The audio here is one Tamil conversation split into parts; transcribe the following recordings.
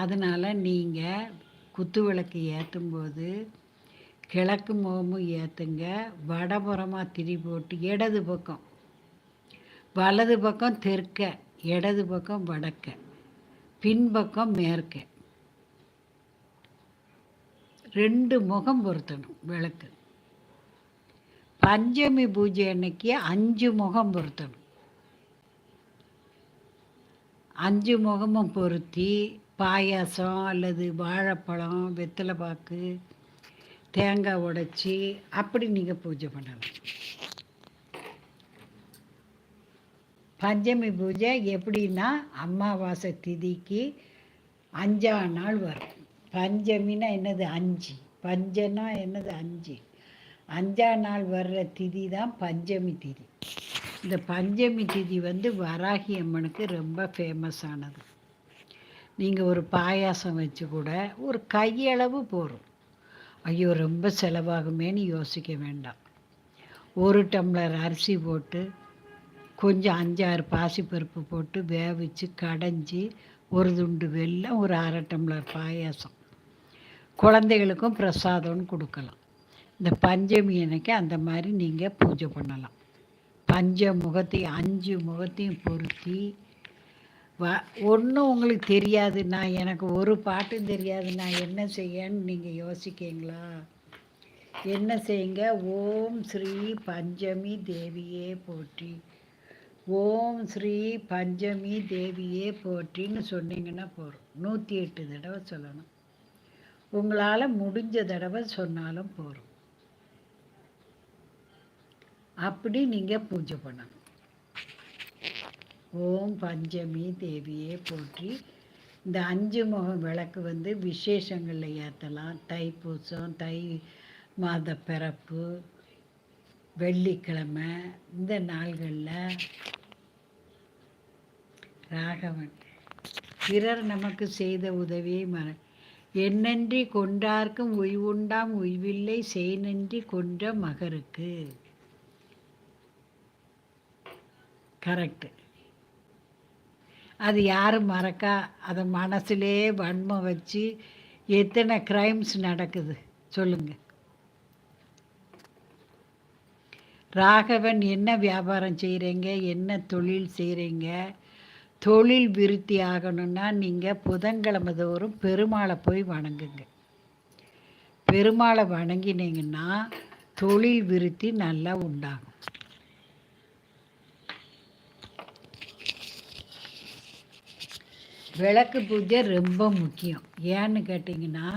அதனால் நீங்கள் குத்து விளக்கு ஏற்றும்போது கிழக்கு முகமும் ஏற்றுங்க வடபுறமாக திரி போட்டு இடது பக்கம். வலது பக்கம் தெற்க இடது பக்கம் வடக்க. பின்பக்கம் மேற்க. ரெண்டு முகம் பொருத்தணும் விளக்கு. பஞ்சமி பூஜை அன்னைக்கு அஞ்சு முகம் பொருத்தணும். அஞ்சு முகமும் பொருத்தி பாயாசம் அல்லது வாழைப்பழம் வெத்தலை பாக்கு தேங்காய் உடைச்சி அப்படி நீங்கள் பூஜை பண்ணலாம். பஞ்சமி பூஜை எப்படின்னா அமாவாசை திதிக்கு அஞ்சா நாள் வரும். பஞ்சமின்னா என்னது அஞ்சு? பஞ்சனா என்னது அஞ்சு? அஞ்சா நாள் வர்ற திதி தான் பஞ்சமி திதி. இந்த பஞ்சமி திதி வந்து வராகி அம்மனுக்கு ரொம்ப ஃபேமஸானது நீங்கள் ஒரு பாயாசம் வச்சு கூட ஒரு கையளவு போகும் ஐயோ ரொம்ப செலவாகுமேன்னு யோசிக்க வேண்டாம். ஒரு டம்ளர் அரிசி போட்டு கொஞ்சம் அஞ்சாறு பாசிப்பருப்பு போட்டு வேவிச்சு கடைஞ்சி ஒரு துண்டு வெல்லம் ஒரு அரை டம்ளர் பாயாசம். குழந்தைகளுக்கும் பிரசாதம்னு கொடுக்கலாம். இந்த பஞ்சமி எனக்கு அந்த மாதிரி நீங்கள் பூஜை பண்ணலாம். பஞ்ச முகத்தையும் அஞ்சு முகத்தையும் பொருத்தி வ ஒன்றும் உங்களுக்கு தெரியாதுண்ணா எனக்கு ஒரு பாட்டும் தெரியாது. நான் என்ன செய்யன்னு நீங்கள் யோசிக்கீங்களா? என்ன செய்யுங்க? ஓம் ஸ்ரீ பஞ்சமி தேவியே போற்றி. ஓம் ஸ்ரீ பஞ்சமி தேவியே போற்றின்னு சொன்னீங்கன்னா போகிறோம் நூற்றி எட்டு தடவை சொல்லணும். உங்களால் முடிஞ்ச தடவை சொன்னாலும் போகிறோம் அப்படி நீங்கள் பூஜை பண்ணணும். ஓம் பஞ்சமி தேவியே போற்றி. இந்த அஞ்சு முகம் விளக்கு வந்து விசேஷங்களில் ஏற்றலாம் தைப்பூசம் தை மாத பிறப்பு வெள்ளிக்கிழமை இந்த நாள்களில் ராகவன். பிறர் நமக்கு செய்த உதவியை மற என்னன்றி கொண்டார்க்கும் உய்வுண்டாம் உய்வில்லை செய் நன்றி கொன்ற மகருக்கு. கரெக்டு அது யாரும் மறக்கா அதை மனசுலே வன்மம் வச்சு எத்தனை க்ரைம்ஸ் நடக்குது சொல்லுங்க. ராகவன் என்ன வியாபாரம் செய்கிறீங்க என்ன தொழில் செய்கிறீங்க தொழில் விருத்தி ஆகணும்னா நீங்கள் புதன்கிழமை தோறும் பெருமாளை போய் வணங்குங்க. பெருமாளை வணங்கினீங்கன்னா தொழில் விருத்தி நல்லா உண்டாகும். விளக்கு பூஜை ரொம்ப முக்கியம். ஏன்னு கேட்டிங்கன்னா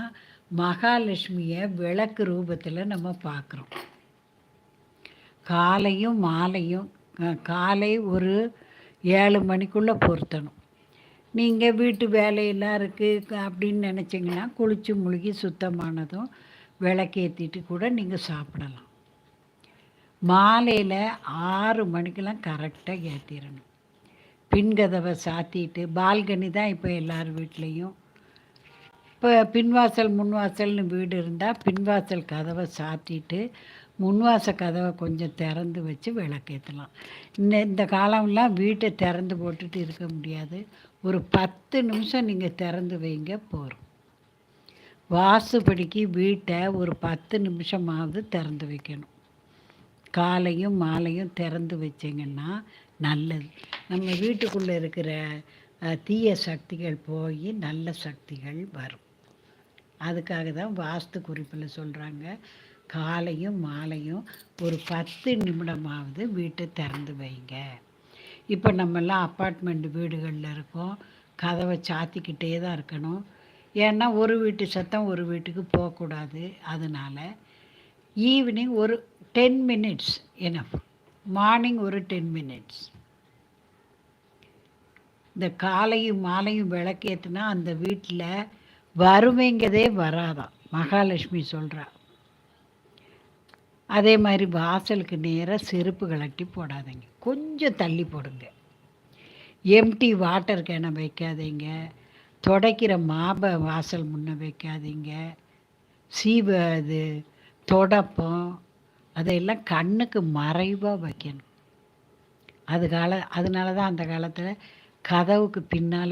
மகாலட்சுமியை விளக்கு ரூபத்தில் நம்ம பார்க்குறோம். காலையும் மாலையும் காலை ஒரு ஏழு மணிக்குள்ளே பொருத்தணும். நீங்கள் வீட்டு வேலையெல்லாம் இருக்குது அப்படின்னு நினச்சிங்கன்னா குளித்து முழுகி சுத்தமானதும் விளக்கேற்றிட்டு கூட நீங்கள் சாப்பிடலாம். மாலையில் ஆறு மணிக்கெல்லாம் கரெக்டாக ஏற்றிடணும் பின்கதவை சாத்திட்டு பால்கனி தான் இப்போ எல்லார் வீட்லேயும். இப்போ பின்வாசல் முன்வாசல்னு வீடு இருந்தால் பின்வாசல் கதவை சாத்திட்டு முன்வாசல் கதவை கொஞ்சம் திறந்து வச்சு விளக்கேற்றலாம் இந்த இந்த காலம்லாம் வீட்டை திறந்து போட்டுட்டு இருக்க முடியாது. ஒரு பத்து நிமிஷம் நீங்கள் திறந்து வைங்க போகிறோம் வாசுபடிக்கு வீட்டை ஒரு பத்து நிமிஷமாவது திறந்து வைக்கணும். காலையும் மாலையும் திறந்து வச்சிங்கன்னா நல்லது. நம்ம வீட்டுக்குள்ளே இருக்கிற தீய சக்திகள் போய் நல்ல சக்திகள் வரும். அதுக்காக தான் வாஸ்து குறிப்பில் சொல்கிறாங்க காலையும் மாலையும் ஒரு பத்து நிமிடமாவது வீட்டை திறந்து வைங்க. இப்போ நம்மெல்லாம் அப்பார்ட்மெண்ட் வீடுகளில் இருக்கோம். கதவை சாத்திக்கிட்டே தான் இருக்கணும். ஏன்னா ஒரு வீட்டு சத்தம் ஒரு வீட்டுக்கு போகக்கூடாது. அதனால் ஈவினிங் ஒரு டென் மினிட்ஸ் என்ன மார்னிங் ஒரு டென் மினிட்ஸ். இந்த காலையும் மாலையும் விளக்கேற்றுனா அந்த வீட்டில் வறுமைங்கிறதே வராதான் மகாலட்சுமி சொல்கிறா அதே மாதிரி வாசலுக்கு நேராக செருப்பு கலட்டி போடாதீங்க. கொஞ்சம் தள்ளி போடுங்க. எம்டி வாட்டர் கேனை வைக்காதீங்க. துடைக்கிற மாப வாசல் முன்ன வைக்காதீங்க. சீவ இது தொடப்பம் அதையெல்லாம் கண்ணுக்கு மறைவாக வைக்கணும். அது கால அதனால தான் அந்த காலத்தில் కథవుకు పిన్నాలు